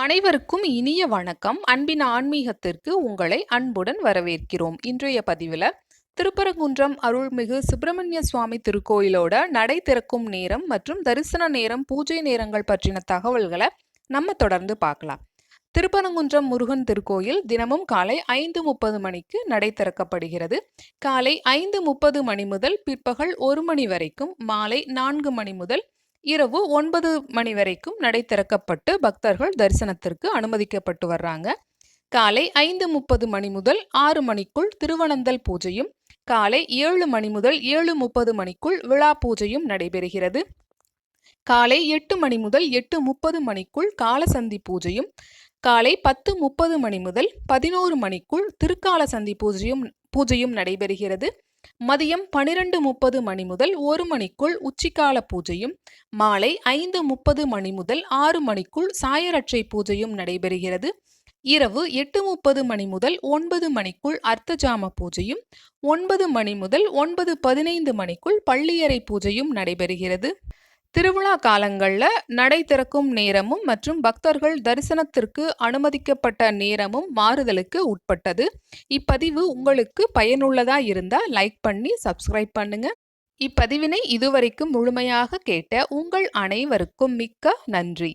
அனைவருக்கும் இனிய வணக்கம். அன்பின் ஆன்மீகத்திற்கு உங்களை அன்புடன் வரவேற்கிறோம். இன்றைய பதிவில் திருப்பரங்குன்றம் அருள்மிகு சுப்பிரமணிய சுவாமி திருக்கோயிலோட நடை திறக்கும் நேரம் மற்றும் தரிசன நேரம் பூஜை நேரங்கள் பற்றின தகவல்களை நம்ம தொடர்ந்து பார்க்கலாம். திருப்பரங்குன்றம் முருகன் திருக்கோயில் தினமும் காலை ஐந்து முப்பது மணிக்கு நடை திறக்கப்படுகிறது. காலை ஐந்து முப்பது மணி முதல் பிற்பகல் ஒரு மணி வரைக்கும் மாலை நான்கு மணி முதல் இரவு ஒன்பது மணி வரைக்கும் நடை திறக்கப்பட்டு பக்தர்கள் தரிசனத்திற்கு அனுமதிக்கப்பட்டு வர்றாங்க. காலை ஐந்து முப்பது மணி முதல் ஆறு மணிக்குள் திருவனந்தல் பூஜையும் காலை ஏழு மணி முதல் ஏழு முப்பது மணிக்குள் விழா பூஜையும் நடைபெறுகிறது. காலை எட்டு மணி முதல் எட்டு முப்பது மணிக்குள் காலசந்தி பூஜையும் காலை பத்து முப்பது மணி முதல் பதினோரு மணிக்குள் திருக்கால சந்தி பூஜையும் பூஜையும் நடைபெறுகிறது. மதியம் பனிரெண்டு முப்பது மணி முதல் ஒரு மணிக்குள் உச்சிக்கால பூஜையும் மாலை ஐந்து முப்பது மணி முதல் ஆறு மணிக்குள் சாயரட்சை பூஜையும் நடைபெறுகிறது. இரவு எட்டு முப்பது மணி முதல் ஒன்பது மணிக்குள் அர்த்தஜாம பூஜையும் ஒன்பது மணி முதல் ஒன்பது பதினைந்து மணிக்குள் பள்ளியறை பூஜையும் நடைபெறுகிறது. திருவிழா காலங்களில் நடை திறக்கும் நேரமும் மற்றும் பக்தர்கள் தரிசனத்திற்கு அனுமதிக்கப்பட்ட நேரமும் மாறுதலுக்கு உட்பட்டது. இப்பதிவு உங்களுக்கு பயனுள்ளதா இருந்தால் லைக் பண்ணி சப்ஸ்கிரைப் பண்ணுங்க. இப்பதிவினை இதுவரைக்கும் முழுமையாக கேட்ட உங்கள் அனைவருக்கும் மிக்க நன்றி.